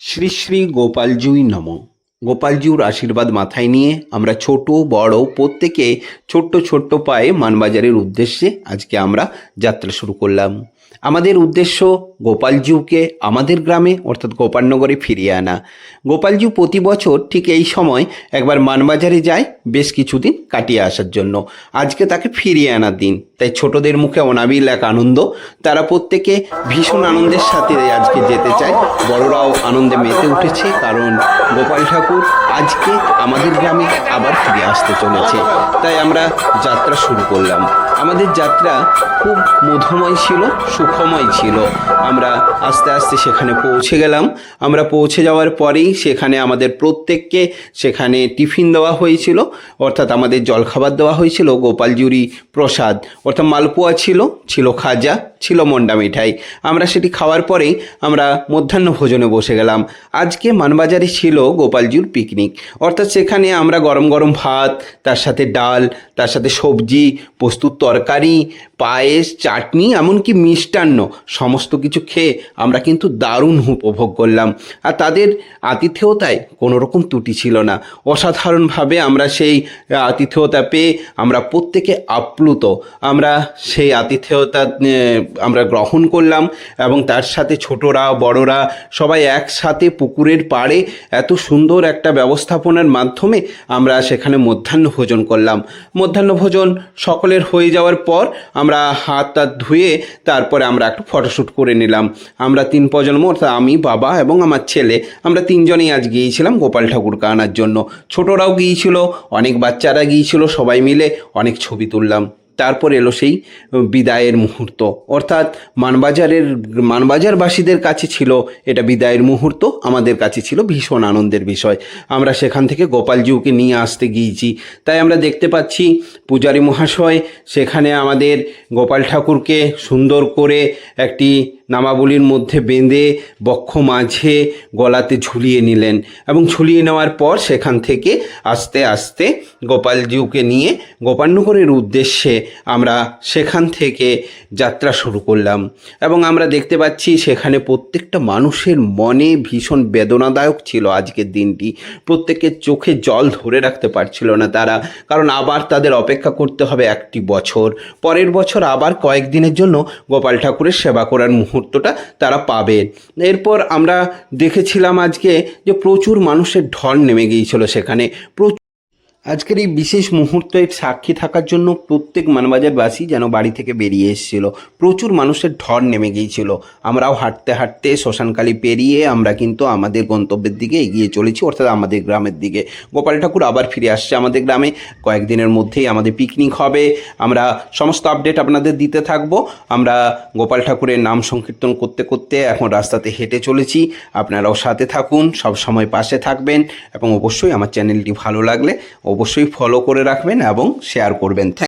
শ্রী শ্রী গোপালজুই নম। গোপালজিউর আশীর্বাদ মাথায় নিয়ে আমরা ছোট, বড়, প্রত্যেকে ছোট্ট ছোট্ট পায়ে মানবাজারের উদ্দেশ্যে আজকে আমরা যাত্রা শুরু করলাম। আমাদের উদ্দেশ্য গোপালজিউকে আমাদের গ্রামে, অর্থাৎ গোপালনগরে ফিরিয়ে আনা। গোপালজিউ প্রতি বছর ঠিক এই সময় একবার মানবাজারে যায় বেশ কিছুদিন কাটিয়ে আসার জন্য। আজকে তাকে ফিরিয়ে আনার দিন। তাই ছোটদের মুখে অনাবিল এক আনন্দ। তারা প্রত্যেকে ভীষণ আনন্দের সাথে আজকে যেতে চায়। বড়রাও আনন্দে মেতে উঠেছে কারণ গোপাল ঠাকুর আজকে আমাদের গ্রামে আবার ফিরে আসতে চলেছে। তাই আমরা যাত্রা শুরু করলাম। আমাদের যাত্রা খুব মধুময় ছিল সুখময় ছিল। আমরা আস্তে আস্তে সেখানে পৌঁছে গেলাম। আমরা পৌঁছে যাওয়ার পরেই সেখানে আমাদের প্রত্যেককে সেখানে টিফিন দেওয়া হয়েছিল। অর্থাৎ আমাদের জলখাবার দেওয়া হয়েছিল, গোপালজুরি প্রসাদ। অর্থাৎ মালপোয়া ছিল ছিল খাজা, ছিল মন্ডা মিঠাই। আমরা সেটি খাওয়ার পরেই আমরা মধ্যাহ্ন ভোজনে বসে গেলাম। আজকে মানবাজারে ছিল গোপালজির পিকনিক অর্থাৎ সেখানে আমরা গরম গরম ভাত, তার সাথে ডাল, তার সাথে সবজি প্রস্তুত তরকারি, পায়েস, চাটনি, এমনকি মিষ্টান্ন, সমস্ত কিছু খেয়ে আমরা কিন্তু দারুণ উপভোগ করলাম। আর তাদের আতিথেয়তায় কোনো রকম ত্রুটি ছিল না। অসাধারণভাবে আমরা সেই আতিথেয়তা পেয়ে আমরা প্রত্যেকে আপ্লুত। আমরা সেই আতিথেয়তা আমরা গ্রহণ করলাম এবং তার সাথে ছোটরা, বড়রা সবাই একসাথে পুকুরের পাড়ে এত সুন্দর একটা ব্যবস্থাপনার মাধ্যমে আমরা সেখানে মধ্যাহ্ন ভোজন করলাম। মধ্যাহ্ন ভোজন সকলের হয়ে যাওয়ার পর আমরা হাত টাত ধুয়ে তারপরে আমরা একটু ফটোশ্যুট করে নিলাম। আমরা তিন প্রজন্ম, অর্থাৎ আমি, বাবা এবং আমার ছেলে, আমরা তিনজনেই আজ গিয়েছিলাম গোপাল ঠাকুরকে আনার জন্য। ছোটরাও গিয়েছিল, অনেক বাচ্চারা গিয়েছিল, সবাই মিলে অনেক ছবি তুললাম। তারপর এলো সেই বিদায়ের মুহূর্ত। অর্থাৎ মানবাজারের, মানবাজারবাসীদের কাছে ছিল এটা বিদায়ের মুহূর্ত, আমাদের কাছে ছিল ভীষণ আনন্দের বিষয়। আমরা সেখান থেকে গোপালজিউকে নিয়ে আসতে গিয়েছি। তাই আমরা দেখতে পাচ্ছি পূজারী মহাশয় সেখানে আমাদের গোপাল ঠাকুরকে সুন্দর করে একটি নামাবলির মধ্যে বেঁধে বক্ষ মাঝে গলাতে ঝুলিয়ে নিলেন এবং ঝুলিয়ে নেওয়ার পর সেখান থেকে আস্তে আস্তে গোপালজিউকে নিয়ে গোপালনগরের উদ্দেশ্যে আমরা সেখান থেকে যাত্রা শুরু করলাম। এবং আমরা দেখতে পাচ্ছি সেখানে প্রত্যেকটা মানুষের মনে ভীষণ বেদনাদায়ক ছিল আজকের দিনটি। প্রত্যেকের চোখে জল ধরে রাখতে পারছিল না তারা, কারণ আবার তাদের অপেক্ষা করতে হবে একটি বছর। পরের বছর আবার কয়েকদিনের জন্য গোপাল ঠাকুরের সেবা করার মুহূর্তটা তারা পাবে। এরপর আমরা দেখেছিলাম আজকে যে প্রচুর মানুষের ঢল নেমে গিয়েছিল সেখানে। প্রচুর আজকের এই বিশেষ মুহূর্তের সাক্ষী থাকার জন্য প্রত্যেক মানবাজারবাসী যেন বাড়ি থেকে বেরিয়ে এসেছিল। প্রচুর মানুষের ঢর নেমে গিয়েছিল। আমরাও হাঁটতে হাঁটতে শ্মশানকালী পেরিয়ে আমরা কিন্তু আমাদের গন্তব্যের দিকে এগিয়ে চলেছি, অর্থাৎ আমাদের গ্রামের দিকে। গোপাল ঠাকুর আবার ফিরে আসছে আমাদের গ্রামে। কয়েকদিনের মধ্যেই আমাদের পিকনিক হবে। আমরা সমস্ত আপডেট আপনাদের দিতে থাকব। আমরা গোপাল ঠাকুরের নাম সংকীর্তন করতে করতে এখন রাস্তাতে হেঁটে চলেছি। আপনারাও সাথে থাকুন, সব সময় পাশে থাকবেন এবং অবশ্যই আমার চ্যানেলটি ভালো লাগলে অবশ্যই ফলো করে রাখবেন এবং শেয়ার করবেন।